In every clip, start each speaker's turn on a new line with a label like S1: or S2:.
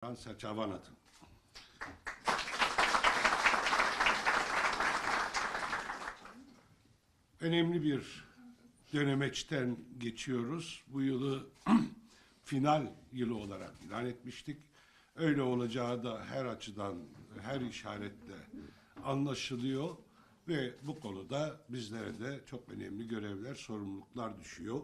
S1: Fransa Çavanat'ın. Önemli bir dönemeçten geçiyoruz. Bu yılı final yılı olarak ilan etmiştik. Öyle olacağı da her açıdan, her işaretle anlaşılıyor ve bu konuda bizlere de çok önemli görevler, sorumluluklar düşüyor.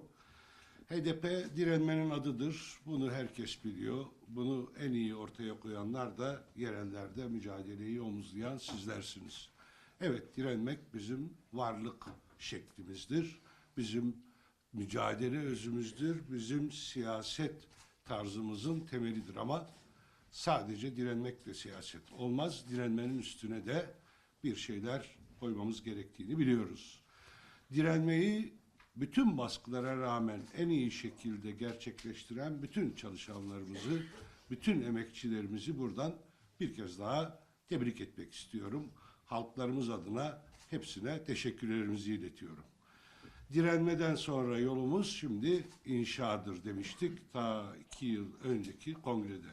S1: HDP direnmenin adıdır. Bunu herkes biliyor. Bunu en iyi ortaya koyanlar da yerellerde mücadeleyi omuzlayan sizlersiniz. Evet direnmek bizim varlık şeklimizdir. Bizim mücadele özümüzdür. Bizim siyaset tarzımızın temelidir ama sadece direnmekle siyaset olmaz. Direnmenin üstüne de bir şeyler koymamız gerektiğini biliyoruz. Direnmeyi bütün baskılara rağmen en iyi şekilde gerçekleştiren bütün çalışanlarımızı, bütün emekçilerimizi buradan bir kez daha tebrik etmek istiyorum. Halklarımız adına hepsine teşekkürlerimizi iletiyorum. Direnmeden sonra yolumuz şimdi inşadır demiştik ta iki yıl önceki kongrede.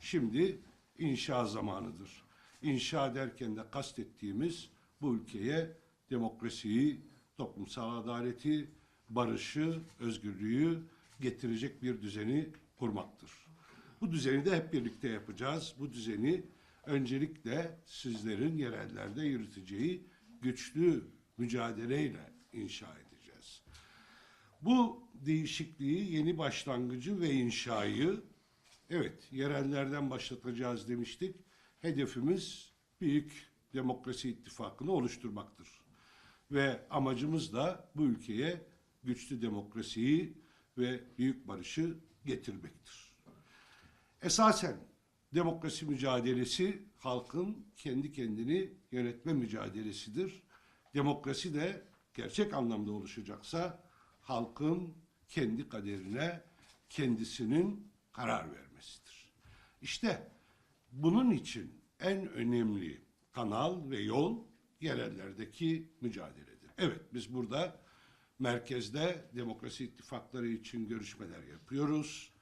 S1: Şimdi inşa zamanıdır. İnşa derken de kastettiğimiz bu ülkeye demokrasiyi, toplumsal adaleti, barışı, özgürlüğü getirecek bir düzeni kurmaktır. Bu düzeni de hep birlikte yapacağız. Bu düzeni öncelikle sizlerin yerellerde yürüteceği güçlü mücadeleyle inşa edeceğiz. Bu değişikliği, yeni başlangıcı ve inşayı evet yerellerden başlatacağız demiştik. Hedefimiz büyük demokrasi ittifakını oluşturmaktır. Ve amacımız da bu ülkeye güçlü demokrasiyi ve büyük barışı getirmektir. Esasen demokrasi mücadelesi halkın kendi kendini yönetme mücadelesidir. Demokrasi de gerçek anlamda oluşacaksa halkın kendi kaderine kendisinin karar vermesidir. İşte bunun için en önemli kanal ve yol yerellerdeki mücadeledir. Evet biz burada merkezde demokrasi ittifakları için görüşmeler yapıyoruz.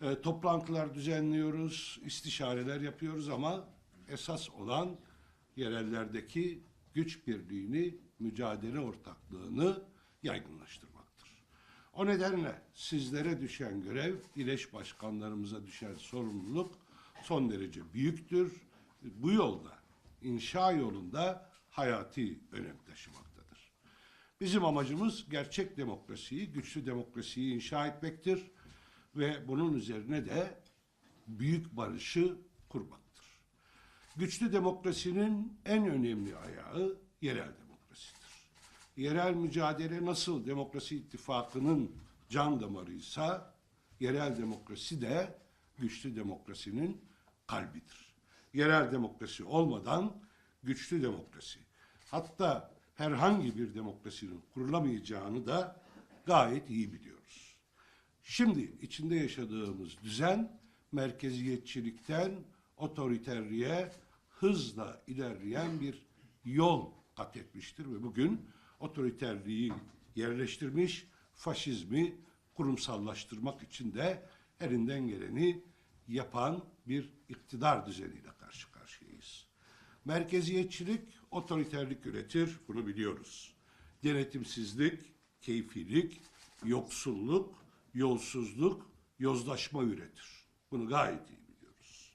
S1: E, toplantılar düzenliyoruz, istişareler yapıyoruz ama esas olan yerellerdeki güç birliğini, mücadele ortaklığını yaygınlaştırmaktır. O nedenle sizlere düşen görev, İleş başkanlarımıza düşen sorumluluk son derece büyüktür. Bu yolda, inşa yolunda hayati önem taşımaktadır. Bizim amacımız gerçek demokrasiyi, güçlü demokrasiyi inşa etmektir ve bunun üzerine de büyük barışı kurmaktır. Güçlü demokrasinin en önemli ayağı yerel demokrasidir. Yerel mücadele nasıl demokrasi ittifakının can damarıysa, yerel demokrasi de güçlü demokrasinin kalbidir. Yerel demokrasi olmadan güçlü demokrasi, hatta herhangi bir demokrasinin kurulamayacağını da gayet iyi biliyoruz. Şimdi içinde yaşadığımız düzen merkeziyetçilikten otoriterliğe hızla ilerleyen bir yol kat etmiştir ve bugün otoriterliği yerleştirmiş, faşizmi kurumsallaştırmak için de elinden geleni yapan bir iktidar düzeniyle karşı karşıyayız. Merkeziyetçilik otoriterlik üretir, bunu biliyoruz. Denetimsizlik, keyfilik, yoksulluk, yolsuzluk, yozlaşma üretir. Bunu gayet iyi biliyoruz.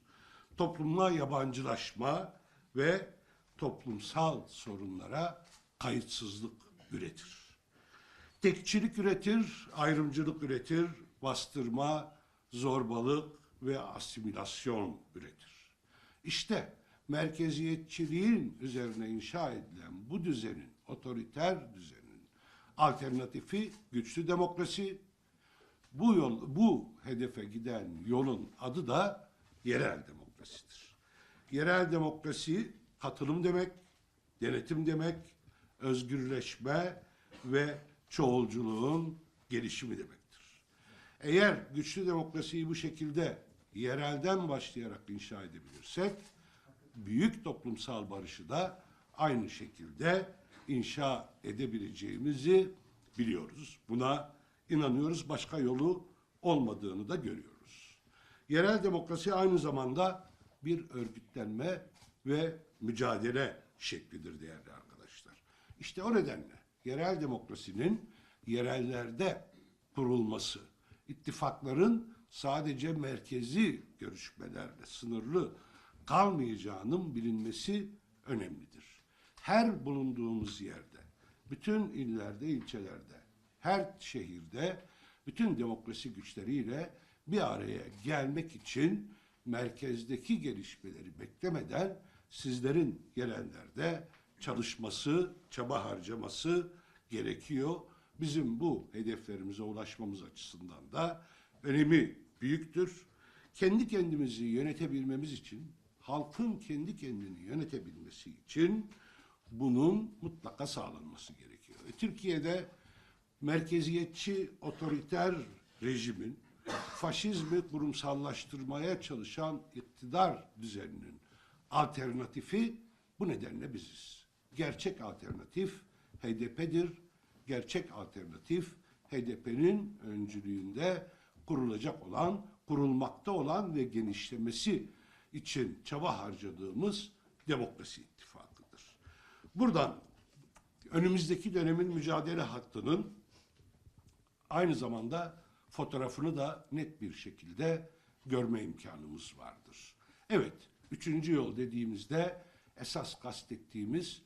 S1: Toplumla yabancılaşma ve toplumsal sorunlara kayıtsızlık üretir. Tekçilik üretir, ayrımcılık üretir, bastırma, zorbalık ve asimilasyon üretir. İşte merkeziyetçiliğin üzerine inşa edilen bu düzenin, otoriter düzenin alternatifi güçlü demokrasi. Bu yol, bu hedefe giden yolun adı da yerel demokrasidir. Yerel demokrasi katılım demek, denetim demek, özgürleşme ve çoğulculuğun gelişimi demektir. Eğer güçlü demokrasiyi bu şekilde yerelden başlayarak inşa edebilirsek, büyük toplumsal barışı da aynı şekilde inşa edebileceğimizi biliyoruz. Buna inanıyoruz. Başka yolu olmadığını da görüyoruz. Yerel demokrasi aynı zamanda bir örgütlenme ve mücadele şeklidir değerli arkadaşlar. İşte o nedenle yerel demokrasinin yerellerde kurulması, ittifakların sadece merkezi görüşmelerle sınırlı kalmayacağının bilinmesi önemlidir. Her bulunduğumuz yerde, bütün illerde, ilçelerde, her şehirde bütün demokrasi güçleriyle bir araya gelmek için merkezdeki gelişmeleri beklemeden sizlerin yerellerde çalışması, çaba harcaması gerekiyor. Bizim bu hedeflerimize ulaşmamız açısından da önemi büyüktür. Kendi kendimizi yönetebilmemiz için, halkın kendi kendini yönetebilmesi için bunun mutlaka sağlanması gerekiyor. E, Türkiye'de merkeziyetçi otoriter rejimin faşizmi kurumsallaştırmaya çalışan iktidar düzeninin alternatifi bu nedenle biziz. Gerçek alternatif HDP'dir. Gerçek alternatif HDP'nin öncülüğünde kurulacak olan, kurulmakta olan ve genişlemesi için çaba harcadığımız demokrasi ittifakıdır. Buradan önümüzdeki dönemin mücadele hattının aynı zamanda fotoğrafını da net bir şekilde görme imkanımız vardır. Evet, üçüncü yol dediğimizde esas kastettiğimiz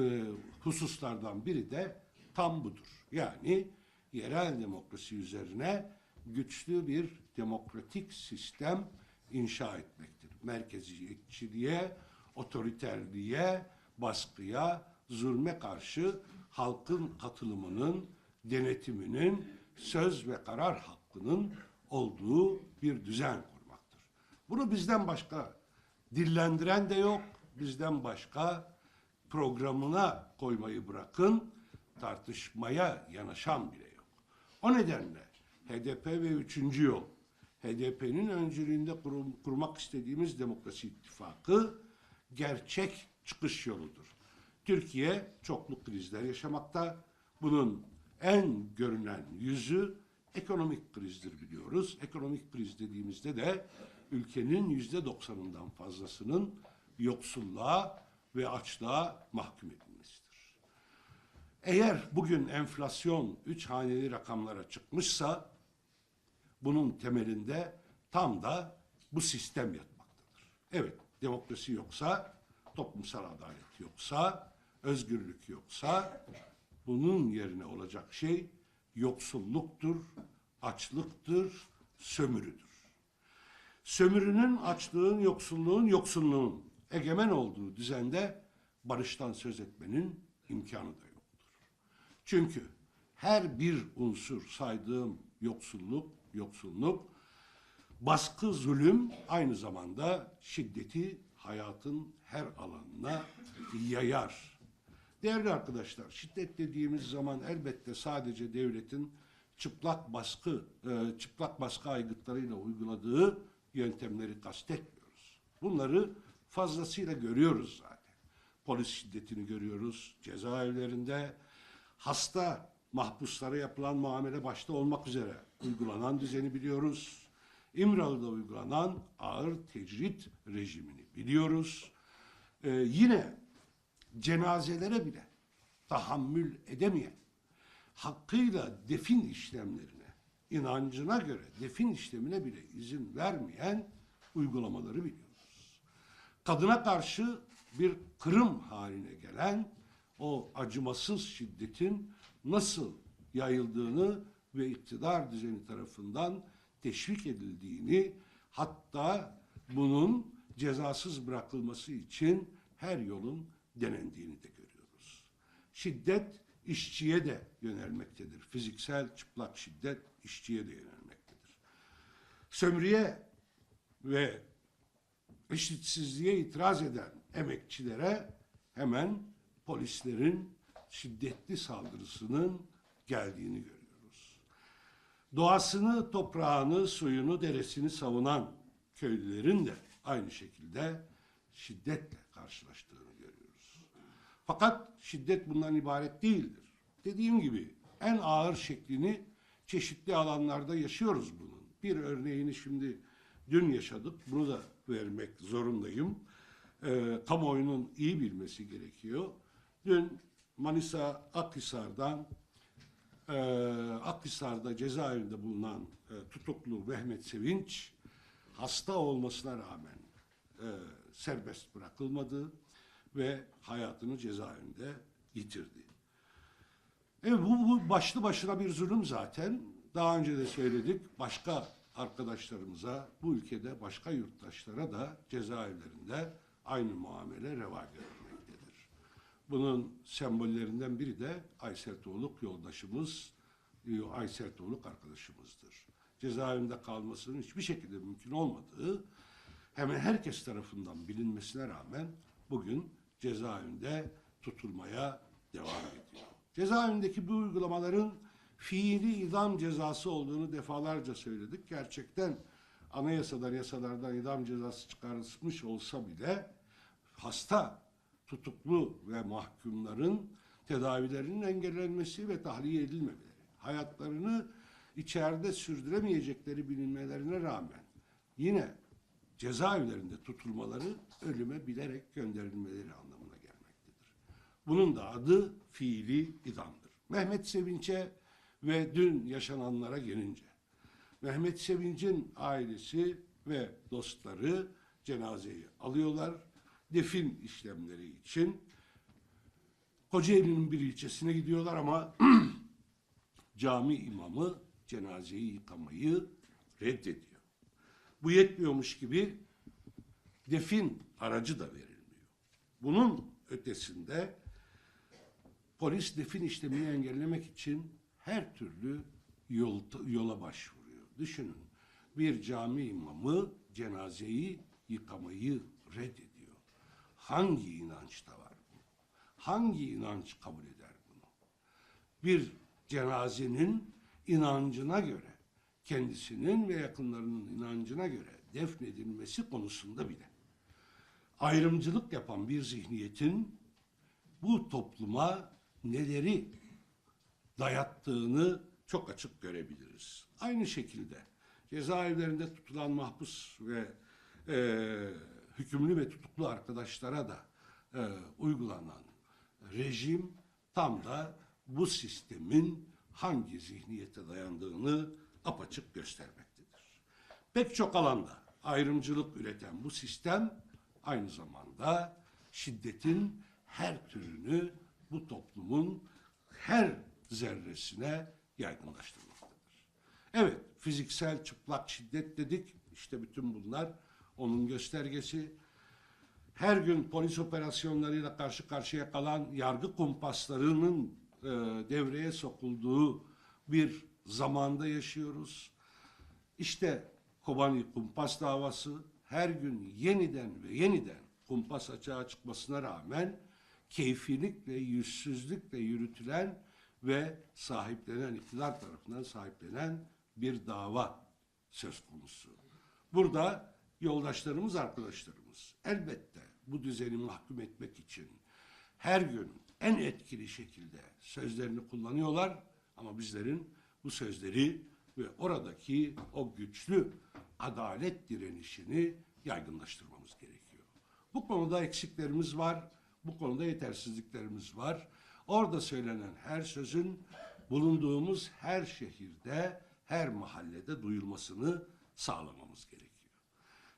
S1: e, hususlardan biri de tam budur. Yani yerel demokrasi üzerine güçlü bir demokratik sistem inşa etmektir. Merkeziyetçiliğe, otoriterliğe, baskıya, zulme karşı halkın katılımının, denetiminin, söz ve karar hakkının olduğu bir düzen kurmaktır. Bunu bizden başka dillendiren de yok, bizden başka programına koymayı bırakın, tartışmaya yanaşan bile yok. O nedenle HDP ve üçüncü yol, HDP'nin öncülüğünde kurum- kurmak istediğimiz demokrasi ittifakı gerçek çıkış yoludur. Türkiye çokluk krizler yaşamakta. Bunun en görünen yüzü ekonomik krizdir biliyoruz. Ekonomik kriz dediğimizde de ülkenin yüzde doksanından fazlasının yoksulluğa ve açlığa mahkum edilmesidir. Eğer bugün enflasyon üç haneli rakamlara çıkmışsa bunun temelinde tam da bu sistem yatmaktadır. Evet, demokrasi yoksa, toplumsal adalet yoksa, özgürlük yoksa bunun yerine olacak şey yoksulluktur, açlıktır, sömürüdür. Sömürünün, açlığın, yoksulluğun, yoksunluğun egemen olduğu düzende barıştan söz etmenin imkanı da yoktur. Çünkü her bir unsur saydığım yoksulluk, yoksulluk, baskı, zulüm aynı zamanda şiddeti hayatın her alanına yayar. Değerli arkadaşlar, şiddet dediğimiz zaman elbette sadece devletin çıplak baskı, e, çıplak baskı aygıtlarıyla uyguladığı yöntemleri kastetmiyoruz. Bunları fazlasıyla görüyoruz zaten. Polis şiddetini görüyoruz, cezaevlerinde hasta mahpuslara yapılan muamele başta olmak üzere uygulanan düzeni biliyoruz. İmralı'da uygulanan ağır tecrit rejimini biliyoruz. Ee, yine cenazelere bile tahammül edemeyen, hakkıyla defin işlemlerine, inancına göre defin işlemine bile izin vermeyen uygulamaları biliyoruz. Kadına karşı bir kırım haline gelen o acımasız şiddetin nasıl yayıldığını ve iktidar düzeni tarafından teşvik edildiğini hatta bunun cezasız bırakılması için her yolun denendiğini de görüyoruz. Şiddet işçiye de yönelmektedir. Fiziksel çıplak şiddet işçiye de yönelmektedir. Sömürüye ve eşitsizliğe itiraz eden emekçilere hemen polislerin şiddetli saldırısının geldiğini görüyoruz. Doğasını, toprağını, suyunu, deresini savunan köylülerin de aynı şekilde şiddetle karşılaştığını görüyoruz. Fakat şiddet bundan ibaret değildir. Dediğim gibi en ağır şeklini çeşitli alanlarda yaşıyoruz bunun. Bir örneğini şimdi dün yaşadık. Bunu da vermek zorundayım. Ee, kamuoyunun iyi bilmesi gerekiyor. Dün Manisa Akhisar'dan e, Akhisar'da cezaevinde bulunan e, tutuklu Mehmet Sevinç hasta olmasına rağmen e, serbest bırakılmadı ve hayatını cezaevinde yitirdi. Evet bu, bu başlı başına bir zulüm zaten. Daha önce de söyledik. Başka arkadaşlarımıza, bu ülkede başka yurttaşlara da cezaevlerinde aynı muamele reva görülmektedir. Bunun sembollerinden biri de Aysel Tuğluk yoldaşımız, e, Aysel Tuğluk arkadaşımızdır. Cezaevinde kalmasının hiçbir şekilde mümkün olmadığı hemen herkes tarafından bilinmesine rağmen bugün cezaevinde tutulmaya devam ediyor. Cezaevindeki bu uygulamaların fiili idam cezası olduğunu defalarca söyledik. Gerçekten anayasadan, yasalardan idam cezası çıkarılmış olsa bile hasta, tutuklu ve mahkumların tedavilerinin engellenmesi ve tahliye edilmemeleri, hayatlarını içeride sürdüremeyecekleri bilinmelerine rağmen yine cezaevlerinde tutulmaları ölüme bilerek gönderilmeleri anlamına gelmektedir. Bunun da adı fiili idamdır. Mehmet Sevinç'e ve dün yaşananlara gelince, Mehmet Sevinç'in ailesi ve dostları cenazeyi alıyorlar. Defin işlemleri için Kocaeli'nin bir ilçesine gidiyorlar ama cami imamı cenazeyi yıkamayı reddediyor. Bu yetmiyormuş gibi defin aracı da verilmiyor. Bunun ötesinde polis defin işlemini engellemek için her türlü yol, yola başvuruyor. Düşünün bir cami imamı cenazeyi yıkamayı reddediyor. Hangi inançta var bu? Hangi inanç kabul eder bunu? Bir cenazenin inancına göre, kendisinin ve yakınlarının inancına göre defnedilmesi konusunda bile ayrımcılık yapan bir zihniyetin bu topluma neleri dayattığını çok açık görebiliriz. Aynı şekilde cezaevlerinde tutulan mahpus ve e, hükümlü ve tutuklu arkadaşlara da e, uygulanan rejim tam da bu sistemin hangi zihniyete dayandığını apaçık göstermektedir. Pek çok alanda ayrımcılık üreten bu sistem aynı zamanda şiddetin her türünü bu toplumun her zerresine yaygınlaştırmaktadır. Evet, fiziksel çıplak şiddet dedik. İşte bütün bunlar onun göstergesi. Her gün polis operasyonlarıyla karşı karşıya kalan yargı kumpaslarının e, devreye sokulduğu bir zamanda yaşıyoruz. İşte Kobani kumpas davası her gün yeniden ve yeniden kumpas açığa çıkmasına rağmen keyfilikle, yüzsüzlükle yürütülen ve sahiplenen, iktidar tarafından sahiplenen bir dava söz konusu. Burada yoldaşlarımız, arkadaşlarımız elbette bu düzeni mahkum etmek için her gün en etkili şekilde sözlerini kullanıyorlar ama bizlerin bu sözleri ve oradaki o güçlü adalet direnişini yaygınlaştırmamız gerekiyor. Bu konuda eksiklerimiz var, bu konuda yetersizliklerimiz var. Orada söylenen her sözün bulunduğumuz her şehirde, her mahallede duyulmasını sağlamamız gerekiyor.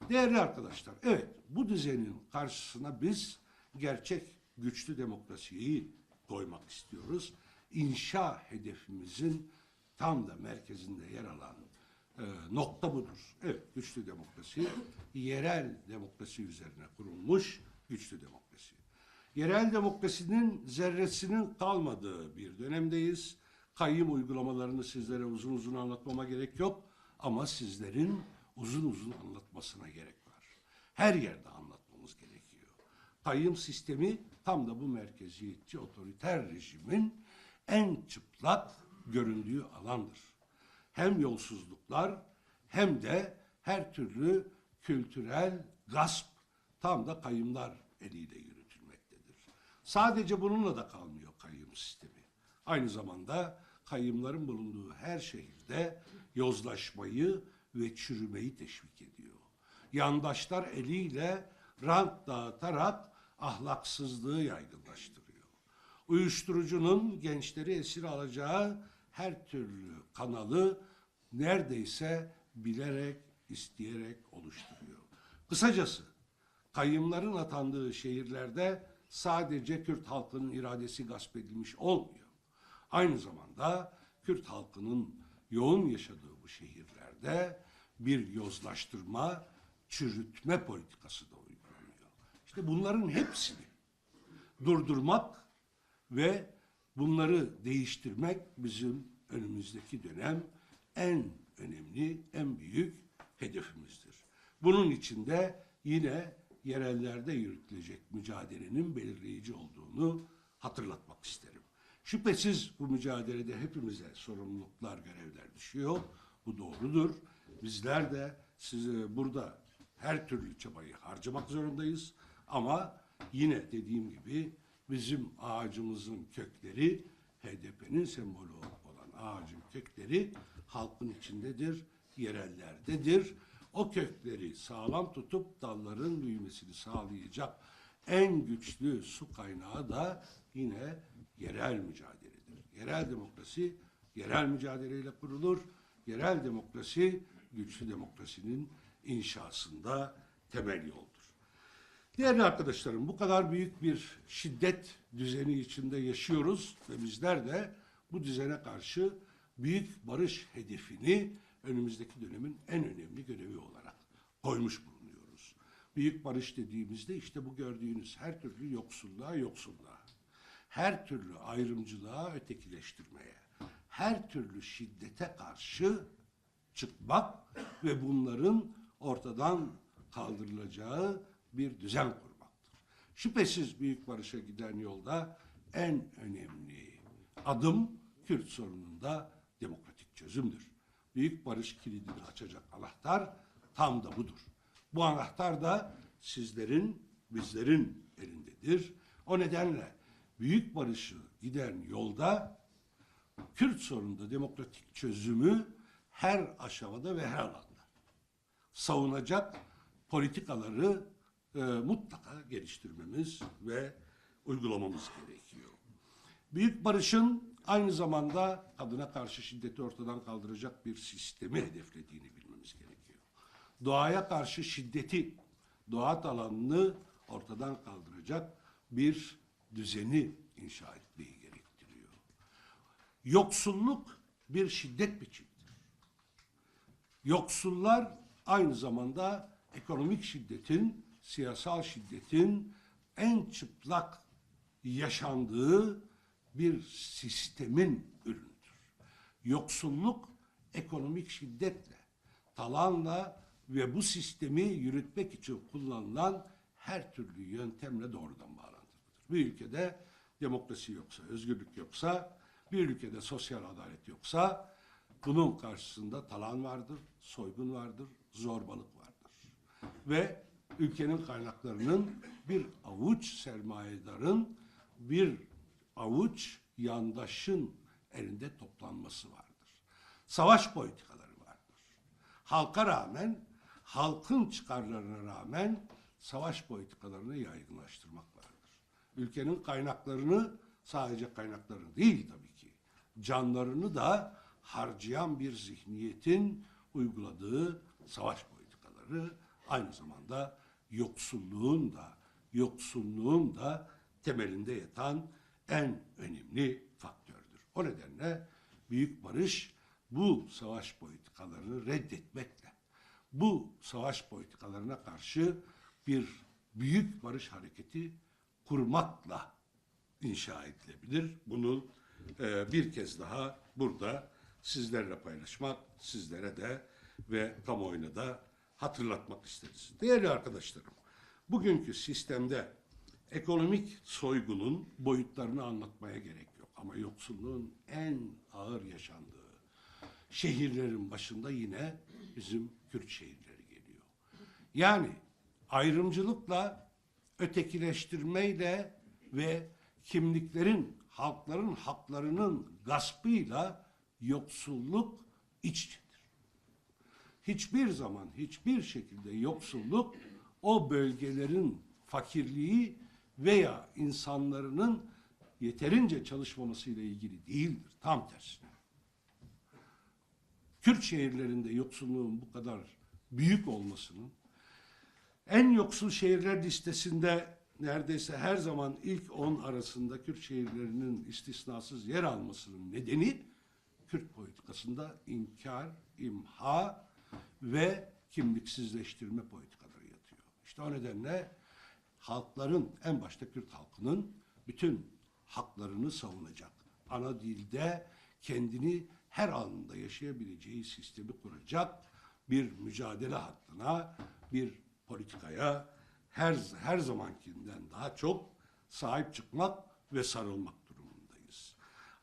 S1: Değerli arkadaşlar, evet bu düzenin karşısına biz gerçek güçlü demokrasiyi koymak istiyoruz. İnşa hedefimizin tam da merkezinde yer alan e, nokta budur. Evet, güçlü demokrasi, yerel demokrasi üzerine kurulmuş güçlü demokrasi. Yerel demokrasinin zerresinin kalmadığı bir dönemdeyiz. Kayyım uygulamalarını sizlere uzun uzun anlatmama gerek yok ama sizlerin uzun uzun anlatmasına gerek var. Her yerde anlatmamız gerekiyor. Kayyım sistemi tam da bu merkeziyetçi otoriter rejimin en çıplak göründüğü alandır. Hem yolsuzluklar hem de her türlü kültürel gasp tam da kayyımlar eliyle yürütülmektedir. Sadece bununla da kalmıyor kayyım sistemi. Aynı zamanda kayyımların bulunduğu her şehirde yozlaşmayı ve çürümeyi teşvik ediyor. yandaşlar eliyle rant dağıtarak ahlaksızlığı yaygınlaştırıyor. Uyuşturucunun gençleri esir alacağı her türlü kanalı neredeyse bilerek, isteyerek oluşturuyor. Kısacası kayyımların atandığı şehirlerde sadece Kürt halkının iradesi gasp edilmiş olmuyor. Aynı zamanda Kürt halkının yoğun yaşadığı bu şehirlerde bir yozlaştırma, çürütme politikası da uygulanıyor. İşte bunların hepsini durdurmak ve bunları değiştirmek bizim önümüzdeki dönem en önemli, en büyük hedefimizdir. Bunun için de yine yerellerde yürütülecek mücadelenin belirleyici olduğunu hatırlatmak isterim. Şüphesiz bu mücadelede hepimize sorumluluklar, görevler düşüyor. Bu doğrudur. Bizler de size burada her türlü çabayı harcamak zorundayız. Ama yine dediğim gibi bizim ağacımızın kökleri HDP'nin sembolü olan ağacın kökleri halkın içindedir, yerellerdedir. O kökleri sağlam tutup dalların büyümesini sağlayacak en güçlü su kaynağı da yine yerel mücadeledir. Yerel demokrasi yerel mücadeleyle kurulur. Yerel demokrasi güçlü demokrasinin inşasında temel yoldur. Değerli arkadaşlarım bu kadar büyük bir şiddet düzeni içinde yaşıyoruz ve bizler de bu düzene karşı büyük barış hedefini önümüzdeki dönemin en önemli görevi olarak koymuş bulunuyoruz. Büyük barış dediğimizde işte bu gördüğünüz her türlü yoksulluğa yoksulluğa, her türlü ayrımcılığa ötekileştirmeye, her türlü şiddete karşı çıkmak ve bunların ortadan kaldırılacağı bir düzen kurmaktır. Şüphesiz büyük barışa giden yolda en önemli adım Kürt sorununda demokratik çözümdür. Büyük barış kilidini açacak anahtar tam da budur. Bu anahtar da sizlerin, bizlerin elindedir. O nedenle büyük barışı giden yolda Kürt sorununda demokratik çözümü her aşamada ve her alanda savunacak politikaları e, mutlaka geliştirmemiz ve uygulamamız gerekiyor. Büyük barışın aynı zamanda kadına karşı şiddeti ortadan kaldıracak bir sistemi hedeflediğini bilmemiz gerekiyor. Doğaya karşı şiddeti, doğa alanını ortadan kaldıracak bir düzeni inşa etmeyi gerektiriyor. Yoksulluk bir şiddet biçimidir. Yoksullar aynı zamanda ekonomik şiddetin, siyasal şiddetin en çıplak yaşandığı bir sistemin ürünüdür. Yoksulluk ekonomik şiddetle, talanla ve bu sistemi yürütmek için kullanılan her türlü yöntemle doğrudan bağlantılıdır. Bir ülkede demokrasi yoksa, özgürlük yoksa, bir ülkede sosyal adalet yoksa bunun karşısında talan vardır, soygun vardır, zorbalık vardır. Ve ülkenin kaynaklarının bir avuç sermayedarın, bir avuç yandaşın elinde toplanması vardır. Savaş politikaları vardır. Halka rağmen, halkın çıkarlarına rağmen savaş politikalarını yaygınlaştırmak vardır. Ülkenin kaynaklarını sadece kaynaklarını değil tabii ki, canlarını da harcayan bir zihniyetin uyguladığı savaş politikaları aynı zamanda yoksulluğun da yoksulluğun da temelinde yatan en önemli faktördür. O nedenle büyük barış bu savaş politikalarını reddetmekle, bu savaş politikalarına karşı bir büyük barış hareketi kurmakla inşa edilebilir. Bunu e, bir kez daha burada sizlerle paylaşmak, sizlere de ve kamuoyuna da hatırlatmak isteriz. Değerli arkadaşlarım, bugünkü sistemde ekonomik soygunun boyutlarını anlatmaya gerek yok. Ama yoksulluğun en ağır yaşandığı şehirlerin başında yine bizim Kürt şehirleri geliyor. Yani ayrımcılıkla, ötekileştirmeyle ve kimliklerin, halkların haklarının gaspıyla yoksulluk iç içedir. hiçbir zaman hiçbir şekilde yoksulluk o bölgelerin fakirliği veya insanların yeterince çalışmamasıyla ilgili değildir. Tam tersine. Kürt şehirlerinde yoksulluğun bu kadar büyük olmasının en yoksul şehirler listesinde neredeyse her zaman ilk 10 arasında Kürt şehirlerinin istisnasız yer almasının nedeni Kürt politikasında inkar, imha ve kimliksizleştirme politikaları yatıyor. İşte o nedenle halkların, en başta Kürt halkının bütün haklarını savunacak. Ana dilde kendini her anında yaşayabileceği sistemi kuracak bir mücadele hattına, bir politikaya her her zamankinden daha çok sahip çıkmak ve sarılmak.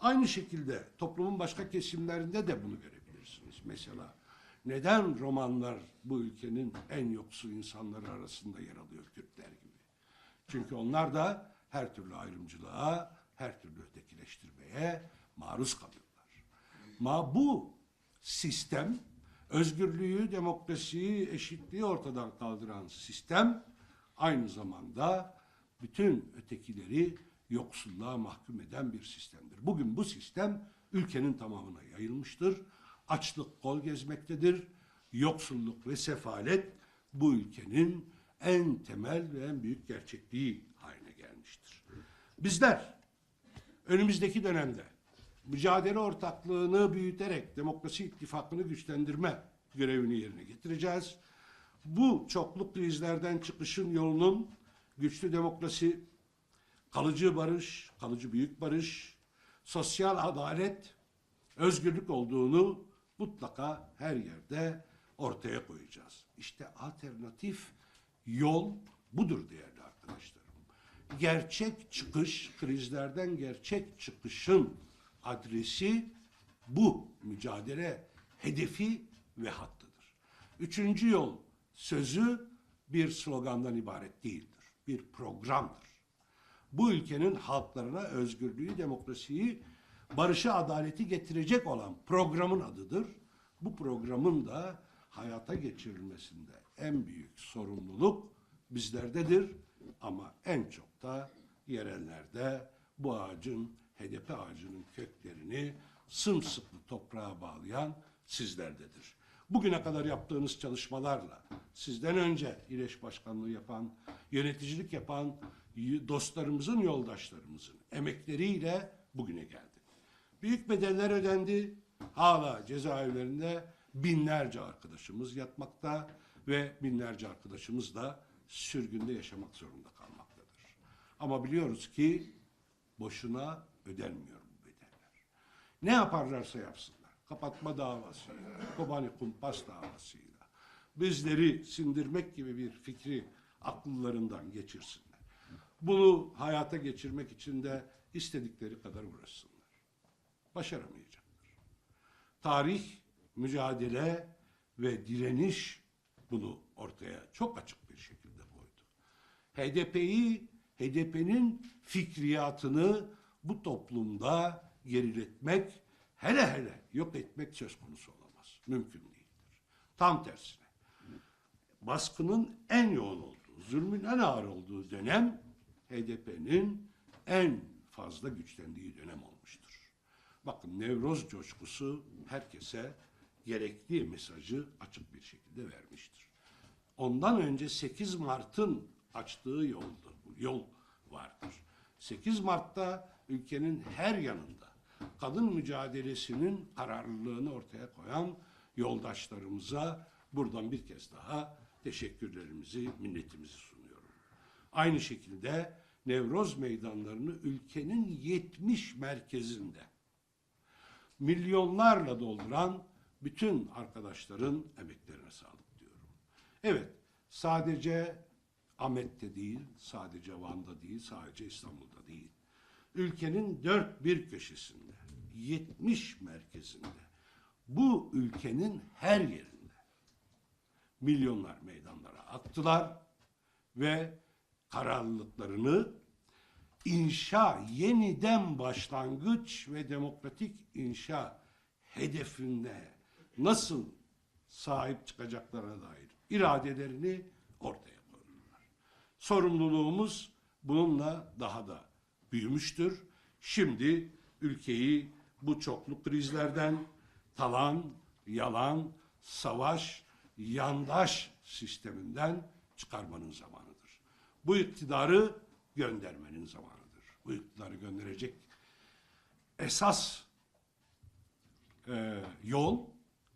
S1: Aynı şekilde toplumun başka kesimlerinde de bunu görebilirsiniz. Mesela neden romanlar bu ülkenin en yoksul insanları arasında yer alıyor Kürtler gibi? Çünkü onlar da her türlü ayrımcılığa, her türlü ötekileştirmeye maruz kalıyorlar. Ma bu sistem özgürlüğü, demokrasiyi, eşitliği ortadan kaldıran sistem aynı zamanda bütün ötekileri yoksulluğa mahkum eden bir sistemdir. Bugün bu sistem ülkenin tamamına yayılmıştır. Açlık kol gezmektedir. Yoksulluk ve sefalet bu ülkenin en temel ve en büyük gerçekliği haline gelmiştir. Bizler önümüzdeki dönemde mücadele ortaklığını büyüterek demokrasi ittifakını güçlendirme görevini yerine getireceğiz. Bu çokluk krizlerden çıkışın yolunun güçlü demokrasi, kalıcı barış, kalıcı büyük barış, sosyal adalet, özgürlük olduğunu mutlaka her yerde ortaya koyacağız. İşte alternatif yol budur değerli arkadaşlarım. Gerçek çıkış, krizlerden gerçek çıkışın adresi bu mücadele hedefi ve hattıdır. Üçüncü yol sözü bir slogandan ibaret değildir. Bir programdır. Bu ülkenin halklarına özgürlüğü, demokrasiyi, barışı, adaleti getirecek olan programın adıdır. Bu programın da hayata geçirilmesinde en büyük sorumluluk bizlerdedir. Ama en çok da yerellerde bu ağacın, HDP ağacının köklerini sımsıkı toprağa bağlayan sizlerdedir. Bugüne kadar yaptığınız çalışmalarla sizden önce İleş Başkanlığı yapan, yöneticilik yapan dostlarımızın, yoldaşlarımızın emekleriyle bugüne geldik. Büyük bedeller ödendi. Hala cezaevlerinde binlerce arkadaşımız yatmakta ve binlerce arkadaşımız da sürgünde yaşamak zorunda kalmaktadır. Ama biliyoruz ki boşuna ödenmiyor bu bedeller. Ne yaparlarsa yapsınlar. Kapatma davasıyla, Kobani Kumpas davasıyla bizleri sindirmek gibi bir fikri akıllarından geçirsinler. Bunu hayata geçirmek için de istedikleri kadar uğraşsınlar. Başaramayacaklar. Tarih, mücadele ve direniş bunu ortaya çok açık bir şekilde koydu. HDP'yi, HDP'nin fikriyatını bu toplumda geriletmek, hele hele yok etmek söz konusu olamaz. Mümkün değildir. Tam tersine. Baskının en yoğun olduğu, zulmün en ağır olduğu dönem HDP'nin en fazla güçlendiği dönem olmuştur. Bakın Nevroz coşkusu herkese gerekli mesajı açık bir şekilde vermiştir. Ondan önce 8 Mart'ın açtığı yoldu, yol vardır. 8 Mart'ta ülkenin her yanında kadın mücadelesinin kararlılığını ortaya koyan yoldaşlarımıza buradan bir kez daha teşekkürlerimizi, minnetimizi sunuyorum. Aynı şekilde Nevroz meydanlarını ülkenin 70 merkezinde milyonlarla dolduran bütün arkadaşların emeklerine sağlık diyorum. Evet, sadece Ahmet'te değil, sadece Van'da değil, sadece İstanbul'da değil. Ülkenin dört bir köşesinde, 70 merkezinde, bu ülkenin her yerinde milyonlar meydanlara aktılar ve kararlılıklarını inşa, yeniden başlangıç ve demokratik inşa hedefinde nasıl sahip çıkacaklarına dair iradelerini ortaya koyuyorlar. Sorumluluğumuz bununla daha da büyümüştür. Şimdi ülkeyi bu çoklu krizlerden talan, yalan, savaş, yandaş sisteminden çıkarmanın zamanıdır. Bu iktidarı göndermenin zamanıdır. Bu iktidarı gönderecek esas e, yol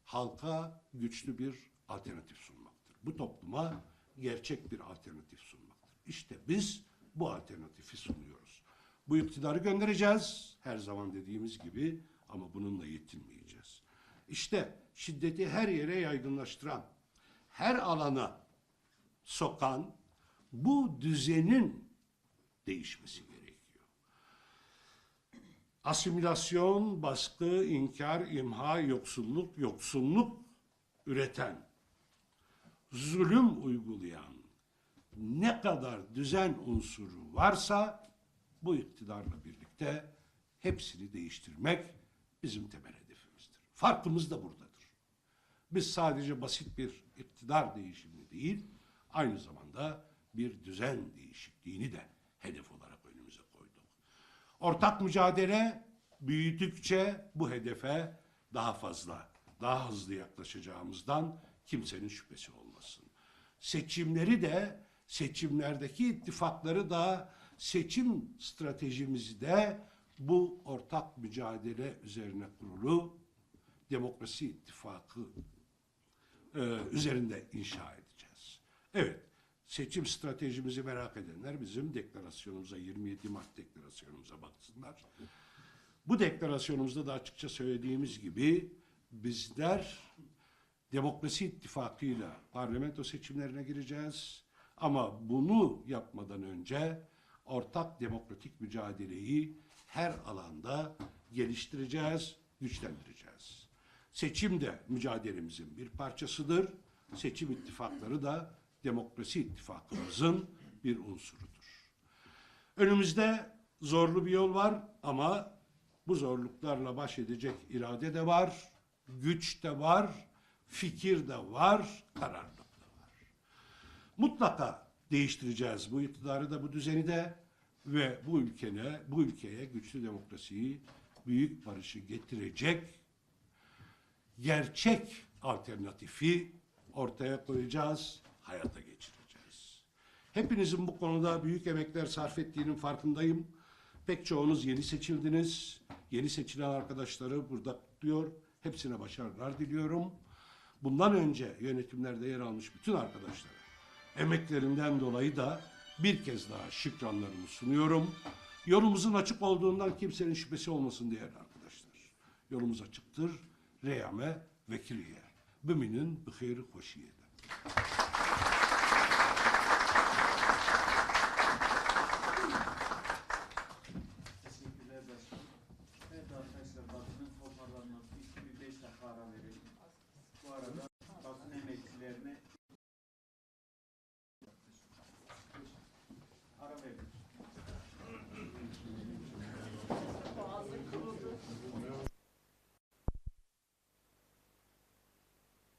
S1: halka güçlü bir alternatif sunmaktır. Bu topluma gerçek bir alternatif sunmaktır. İşte biz bu alternatifi sunuyoruz. Bu iktidarı göndereceğiz her zaman dediğimiz gibi ama bununla yetinmeyeceğiz. İşte şiddeti her yere yaygınlaştıran, her alana sokan bu düzenin değişmesi gerekiyor. Asimilasyon, baskı, inkar, imha, yoksulluk, yoksunluk üreten, zulüm uygulayan ne kadar düzen unsuru varsa bu iktidarla birlikte hepsini değiştirmek bizim temel hedefimizdir. Farkımız da buradadır. Biz sadece basit bir iktidar değişimi değil, aynı zamanda bir düzen değişikliğini de hedef olarak önümüze koyduk. Ortak mücadele büyüdükçe bu hedefe daha fazla, daha hızlı yaklaşacağımızdan kimsenin şüphesi olmasın. Seçimleri de, seçimlerdeki ittifakları da, seçim stratejimizi de bu ortak mücadele üzerine kurulu demokrasi ittifakı e, üzerinde inşa edeceğiz. Evet, seçim stratejimizi merak edenler bizim deklarasyonumuza, 27 Mart deklarasyonumuza baksınlar. Bu deklarasyonumuzda da açıkça söylediğimiz gibi bizler demokrasi ittifakıyla parlamento seçimlerine gireceğiz. Ama bunu yapmadan önce ortak demokratik mücadeleyi her alanda geliştireceğiz, güçlendireceğiz. Seçim de mücadelemizin bir parçasıdır. Seçim ittifakları da demokrasi ittifakımızın bir unsurudur. Önümüzde zorlu bir yol var ama bu zorluklarla baş edecek irade de var, güç de var, fikir de var, kararlılık da var. Mutlaka değiştireceğiz bu iktidarı da bu düzeni de ve bu ülkene, bu ülkeye güçlü demokrasiyi, büyük barışı getirecek gerçek alternatifi ortaya koyacağız, hayata geçireceğiz. Hepinizin bu konuda büyük emekler sarf ettiğinin farkındayım. Pek çoğunuz yeni seçildiniz. Yeni seçilen arkadaşları burada kutluyor. Hepsine başarılar diliyorum. Bundan önce yönetimlerde yer almış bütün arkadaşlara emeklerinden dolayı da bir kez daha şükranlarımı sunuyorum. Yolumuzun açık olduğundan kimsenin şüphesi olmasın değerli arkadaşlar. Yolumuz açıktır. Reyame vekiliye. Bümünün bıhiri hoşiyede.